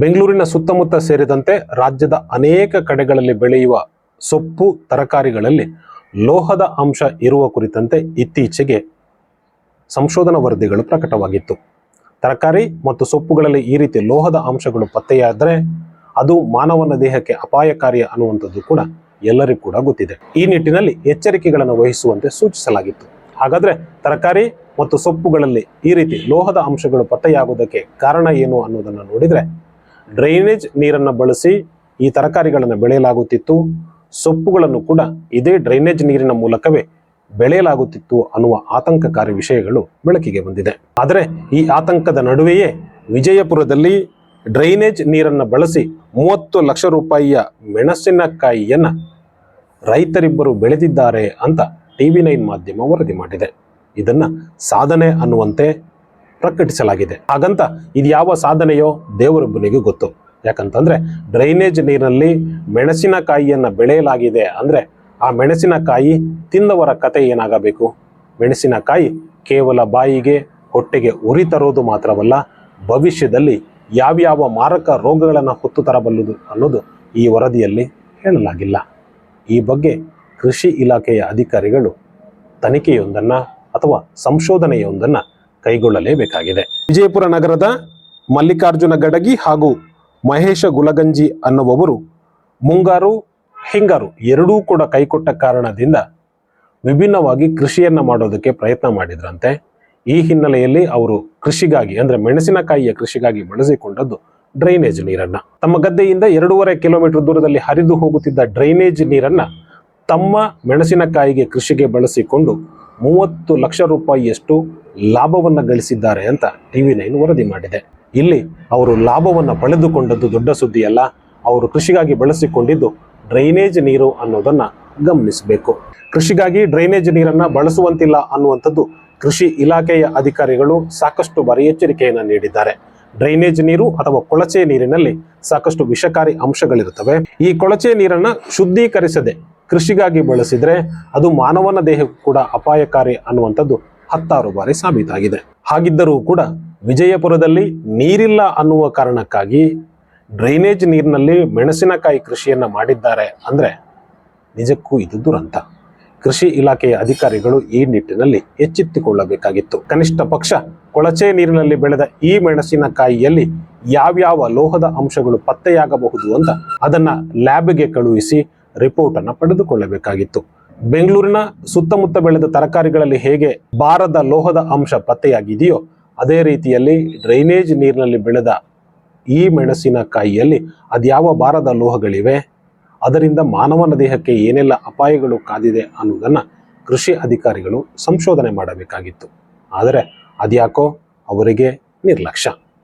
ಬೆಂಗಳೂರಿನ ಸುತ್ತಮುತ್ತ ಸೇರಿದಂತೆ ರಾಜ್ಯದ ಅನೇಕ ಕಡೆಗಳಲ್ಲಿ ಬೆಳೆಯುವ ಸೊಪ್ಪು ತರಕಾರಿಗಳಲ್ಲಿ ಲೋಹದ ಅಂಶ ಇರುವ ಕುರಿತಂತೆ ಇತ್ತೀಚೆಗೆ ಸಂಶೋಧನಾ ವರದಿಗಳು ಪ್ರಕಟವಾಗಿತ್ತು. ತರಕಾರಿ ಮತ್ತು ಸೊಪ್ಪುಗಳಲ್ಲಿ ಈ ರೀತಿ ಲೋಹದ ಅಂಶಗಳು ಪತ್ತೆಯಾದರೆ ಅದು ಮಾನವನ ದೇಹಕ್ಕೆ ಅಪಾಯಕಾರಿ ಅನ್ನುವಂಥದ್ದು ಕೂಡ ಎಲ್ಲರಿಗೂ ಕೂಡ ಗೊತ್ತಿದೆ. ಈ ನಿಟ್ಟಿನಲ್ಲಿ ಎಚ್ಚರಿಕೆಗಳನ್ನು ವಹಿಸುವಂತೆ ಸೂಚಿಸಲಾಗಿತ್ತು. ಹಾಗಾದ್ರೆ ತರಕಾರಿ ಮತ್ತು ಸೊಪ್ಪುಗಳಲ್ಲಿ ಈ ರೀತಿ ಲೋಹದ ಅಂಶಗಳು ಪತ್ತೆಯಾಗುವುದಕ್ಕೆ ಕಾರಣ ಏನು ಅನ್ನೋದನ್ನು ನೋಡಿದ್ರೆ ಡ್ರೈನೇಜ್ ನೀರನ್ನು ಬಳಸಿ ಈ ತರಕಾರಿಗಳನ್ನು ಬೆಳೆಯಲಾಗುತ್ತಿತ್ತು. ಸೊಪ್ಪುಗಳನ್ನು ಕೂಡ ಇದೇ ಡ್ರೈನೇಜ್ ನೀರಿನ ಮೂಲಕವೇ ಬೆಳೆಯಲಾಗುತ್ತಿತ್ತು ಅನ್ನುವ ಆತಂಕಕಾರಿ ವಿಷಯಗಳು ಬೆಳಕಿಗೆ ಬಂದಿದೆ. ಆದರೆ ಈ ಆತಂಕದ ನಡುವೆಯೇ ವಿಜಯಪುರದಲ್ಲಿ ಡ್ರೈನೇಜ್ ನೀರನ್ನು ಬಳಸಿ ಮೂವತ್ತು ಲಕ್ಷ ರೂಪಾಯಿಯ ಮೆಣಸಿನಕಾಯಿಯನ್ನು ರೈತರಿಬ್ಬರು ಬೆಳೆದಿದ್ದಾರೆ ಅಂತ ಟಿ ವಿ ನೈನ್ ಮಾಧ್ಯಮ ವರದಿ ಮಾಡಿದೆ. ಇದನ್ನು ಸಾಧನೆ ಅನ್ನುವಂತೆ ಪ್ರಕಟಿಸಲಾಗಿದೆ. ಹಾಗಂತ ಇದು ಯಾವ ಸಾಧನೆಯೋ ದೇವರೊಬ್ಬನಿಗೆ ಗೊತ್ತು. ಯಾಕಂತಂದ್ರೆ ಡ್ರೈನೇಜ್ ನೀರಿನಲ್ಲಿ ಮೆಣಸಿನಕಾಯಿಯನ್ನು ಬೆಳೆಯಲಾಗಿದೆ ಅಂದ್ರೆ ಆ ಮೆಣಸಿನಕಾಯಿ ತಿಂದವರ ಕತೆ ಏನಾಗಬೇಕು? ಮೆಣಸಿನಕಾಯಿ ಕೇವಲ ಬಾಯಿಗೆ, ಹೊಟ್ಟೆಗೆ ಉರಿ ತರೋದು ಮಾತ್ರವಲ್ಲ, ಭವಿಷ್ಯದಲ್ಲಿ ಯಾವ್ಯಾವ ಮಾರಕ ರೋಗಗಳನ್ನು ಹೊತ್ತು ತರಬಲ್ಲದು ಅನ್ನೋದು ಈ ವರದಿಯಲ್ಲಿ ಹೇಳಲಾಗಿಲ್ಲ. ಈ ಬಗ್ಗೆ ಕೃಷಿ ಇಲಾಖೆಯ ಅಧಿಕಾರಿಗಳು ತನಿಖೆಯೊಂದನ್ನು ಅಥವಾ ಸಂಶೋಧನೆಯೊಂದನ್ನ ಕೈಗೊಳ್ಳಲೇಬೇಕಾಗಿದೆ. ವಿಜಯಪುರ ನಗರದ ಮಲ್ಲಿಕಾರ್ಜುನ ಗಡಗಿ ಹಾಗೂ ಮಹೇಶ ಗುಲಗಂಜಿ ಅನ್ನುವವರು ಮುಂಗಾರು, ಹಿಂಗಾರು ಎರಡೂ ಕೂಡ ಕೈಕೊಟ್ಟ ಕಾರಣದಿಂದ ವಿಭಿನ್ನವಾಗಿ ಕೃಷಿಯನ್ನ ಮಾಡೋದಕ್ಕೆ ಪ್ರಯತ್ನ ಮಾಡಿದ್ರಂತೆ. ಈ ಹಿನ್ನೆಲೆಯಲ್ಲಿ ಅವರು ಕೃಷಿಗಾಗಿ, ಅಂದ್ರೆ ಮೆಣಸಿನಕಾಯಿಯ ಕೃಷಿಗಾಗಿ ಬಳಸಿಕೊಂಡದ್ದು ಡ್ರೈನೇಜ್ ನೀರನ್ನ. ತಮ್ಮ ಗದ್ದೆಯಿಂದ ಎರಡೂವರೆ ಕಿಲೋಮೀಟರ್ ದೂರದಲ್ಲಿ ಹರಿದು ಹೋಗುತ್ತಿದ್ದ ಡ್ರೈನೇಜ್ ನೀರನ್ನ ತಮ್ಮ ಮೆಣಸಿನಕಾಯಿಗೆ ಕೃಷಿಗೆ ಬಳಸಿಕೊಂಡು ಮೂವತ್ತು ಲಕ್ಷ ರೂಪಾಯಿಯಷ್ಟು ಲಾಭವನ್ನು ಗಳಿಸಿದ್ದಾರೆ ಅಂತ ಟಿ ವಿ ನೈನ್ ವರದಿ ಮಾಡಿದೆ. ಇಲ್ಲಿ ಅವರು ಲಾಭವನ್ನು ಪಡೆದುಕೊಂಡದ್ದು ದೊಡ್ಡ ಸುದ್ದಿಯಲ್ಲ, ಅವರು ಕೃಷಿಗಾಗಿ ಬಳಸಿಕೊಂಡಿದ್ದು ಡ್ರೈನೇಜ್ ನೀರು ಅನ್ನೋದನ್ನ ಗಮನಿಸಬೇಕು. ಕೃಷಿಗಾಗಿ ಡ್ರೈನೇಜ್ ನೀರನ್ನ ಬಳಸುವಂತಿಲ್ಲ ಅನ್ನುವಂಥದ್ದು ಕೃಷಿ ಇಲಾಖೆಯ ಅಧಿಕಾರಿಗಳು ಸಾಕಷ್ಟು ಬಾರಿ ಎಚ್ಚರಿಕೆಯನ್ನು ನೀಡಿದ್ದಾರೆ. ಡ್ರೈನೇಜ್ ನೀರು ಅಥವಾ ಕೊಳಚೆ ನೀರಿನಲ್ಲಿ ಸಾಕಷ್ಟು ವಿಷಕಾರಿ ಅಂಶಗಳಿರುತ್ತವೆ. ಈ ಕೊಳಚೆ ನೀರನ್ನ ಶುದ್ಧೀಕರಿಸದೆ ಕೃಷಿಗಾಗಿ ಬಳಸಿದ್ರೆ ಅದು ಮಾನವನ ದೇಹಕ್ಕೂ ಕೂಡ ಅಪಾಯಕಾರಿ ಅನ್ನುವಂಥದ್ದು ಹತ್ತಾರು ಬಾರಿ ಸಾಬೀತಾಗಿದೆ. ಹಾಗಿದ್ದರೂ ಕೂಡ ವಿಜಯಪುರದಲ್ಲಿ ನೀರಿಲ್ಲ ಅನ್ನುವ ಕಾರಣಕ್ಕಾಗಿ ಡ್ರೈನೇಜ್ ನೀರಿನಲ್ಲಿ ಮೆಣಸಿನಕಾಯಿ ಕೃಷಿಯನ್ನು ಮಾಡಿದ್ದಾರೆ ಅಂದರೆ ನಿಜಕ್ಕೂ ಇದು ದುರಂತ. ಕೃಷಿ ಇಲಾಖೆಯ ಅಧಿಕಾರಿಗಳು ಈ ನಿಟ್ಟಿನಲ್ಲಿ ಎಚ್ಚೆತ್ತುಕೊಳ್ಳಬೇಕಾಗಿತ್ತು. ಕನಿಷ್ಠ ಪಕ್ಷ ಕೊಳಚೆ ನೀರಿನಲ್ಲಿ ಬೆಳೆದ ಈ ಮೆಣಸಿನಕಾಯಿಯಲ್ಲಿ ಯಾವ್ಯಾವ ಲೋಹದ ಅಂಶಗಳು ಪತ್ತೆಯಾಗಬಹುದು ಅಂತ ಅದನ್ನ ಲ್ಯಾಬ್ಗೆ ಕಳುಹಿಸಿ ರಿಪೋರ್ಟ್ ಅನ್ನು ಪಡೆದುಕೊಳ್ಳಬೇಕಾಗಿತ್ತು. ಬೆಂಗಳೂರಿನ ಸುತ್ತಮುತ್ತ ಬೆಳೆದ ತರಕಾರಿಗಳಲ್ಲಿ ಹೇಗೆ ಬಾರದ ಲೋಹದ ಅಂಶ ಪತ್ತೆಯಾಗಿದೆಯೋ, ಅದೇ ರೀತಿಯಲ್ಲಿ ಡ್ರೈನೇಜ್ ನೀರಿನಲ್ಲಿ ಬೆಳೆದ ಈ ಮೆಣಸಿನಕಾಯಿಯಲ್ಲಿ ಅದ್ಯಾವ ಬಾರದ ಲೋಹಗಳಿವೆ? ಅದರಿಂದ ಮಾನವನ ದೇಹಕ್ಕೆ ಏನೆಲ್ಲ ಅಪಾಯಗಳು ಕಾದಿದೆ ಅನ್ನೋದನ್ನು ಕೃಷಿ ಅಧಿಕಾರಿಗಳು ಸಂಶೋಧನೆ ಮಾಡಬೇಕಾಗಿತ್ತು. ಆದರೆ ಅದ್ಯಾಕೋ ಅವರಿಗೆ ನಿರ್ಲಕ್ಷ್ಯ.